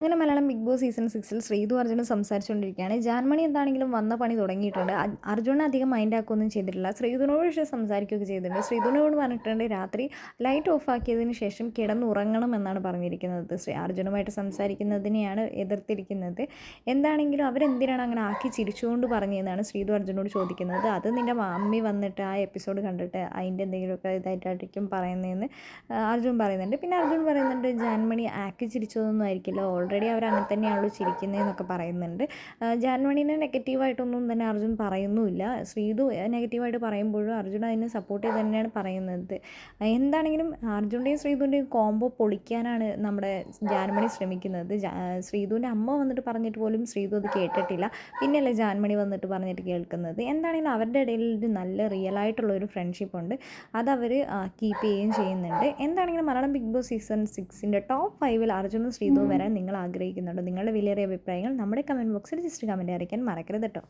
അങ്ങനെ Malayalam big boss season സിക്സിൽ ശ്രീതു അർജുനും സംസാരിച്ചുകൊണ്ടിരിക്കുകയാണ്. ജാൻമണി എന്താണെങ്കിലും വന്ന പണി തുടങ്ങിയിട്ടുണ്ട്. അർജുനെ അധികം മൈൻഡ് ആക്കുകയൊന്നും ചെയ്തിട്ടില്ല. ശ്രീധുനോട് പക്ഷേ സംസാരിക്കുകയൊക്കെ ചെയ്തിട്ടുണ്ട്. ശ്രീധുനോട് പറഞ്ഞിട്ടുണ്ട് രാത്രി ലൈറ്റ് ഓഫ് ആക്കിയതിന് ശേഷം കിടന്നുറങ്ങണം എന്നാണ് പറഞ്ഞിരിക്കുന്നത്. ശ്രീ അർജുനുമായിട്ട് സംസാരിക്കുന്നതിനെയാണ് എതിർത്തിരിക്കുന്നത്. എന്താണെങ്കിലും അവരെന്തിനാണ് അങ്ങനെ ആക്കി ചിരിച്ചുകൊണ്ട് പറഞ്ഞതെന്നാണ് ശ്രീധു അർജുനോട് ചോദിക്കുന്നത്. അത് നിന്റെ മമ്മി വന്നിട്ട് ആ എപ്പിസോഡ് കണ്ടിട്ട് അതിന്റെ എന്തെങ്കിലുമൊക്കെ ഇതായിട്ടായിരിക്കും പറയുന്നതെന്ന് അർജുൻ പറയുന്നുണ്ട്. പിന്നെ അർജുൻ പറയുന്നുണ്ട് ജാൻമണി ആക്കി ചിരിച്ചതൊന്നും ആയിരിക്കില്ല. ഓൾറെഡി അവർ അങ്ങനെ തന്നെയാണല്ലോ ചിരിക്കുന്നതെന്നൊക്കെ പറയുന്നുണ്ട്. ജാൻവണിനെ നെഗറ്റീവായിട്ടൊന്നും തന്നെ അർജുൻ പറയുന്നുമില്ല. ശ്രീതു നെഗറ്റീവായിട്ട് പറയുമ്പോഴും അർജുൻ അതിനെ സപ്പോർട്ട് ചെയ്ത് തന്നെയാണ് പറയുന്നത്. എന്താണെങ്കിലും അർജുന്റെയും ശ്രീതുവിന്റെയും കോംബോ പൊളിക്കാനാണ് നമ്മുടെ ജാൻമണി ശ്രമിക്കുന്നത്. ശ്രീതുവിന്റെ അമ്മ വന്നിട്ട് പറഞ്ഞിട്ട് പോലും ശ്രീതു അത് കേട്ടിട്ടില്ല. പിന്നെയല്ലേ ജാൻമണി വന്നിട്ട് പറഞ്ഞിട്ട് കേൾക്കുന്നത്. എന്താണെങ്കിലും അവരുടെ ഇടയിൽ ഒരു നല്ല റിയൽ ആയിട്ടുള്ള ഒരു ഫ്രണ്ട്ഷിപ്പ് ഉണ്ട്. അതവർ കീപ്പ് ചെയ്യുകയും ചെയ്യുന്നുണ്ട്. എന്താണെങ്കിലും മലയാളം ബിഗ് ബോസ് സീസൺ സിക്സിന്റെ ടോപ്പ് ഫൈവിൽ അർജുനും ശ്രീതുവും വരാൻ നിങ്ങൾ ആഗ്രഹിക്കുന്നുണ്ടോ. നിങ്ങളുടെ വിലയേറിയ അഭിപ്രായങ്ങൾ നമ്മുടെ കമന്റ് ബോക്സിൽ ജസ്റ്റ് കമന്റ് അറിയിക്കാൻ മറക്കരുത് കേട്ടോ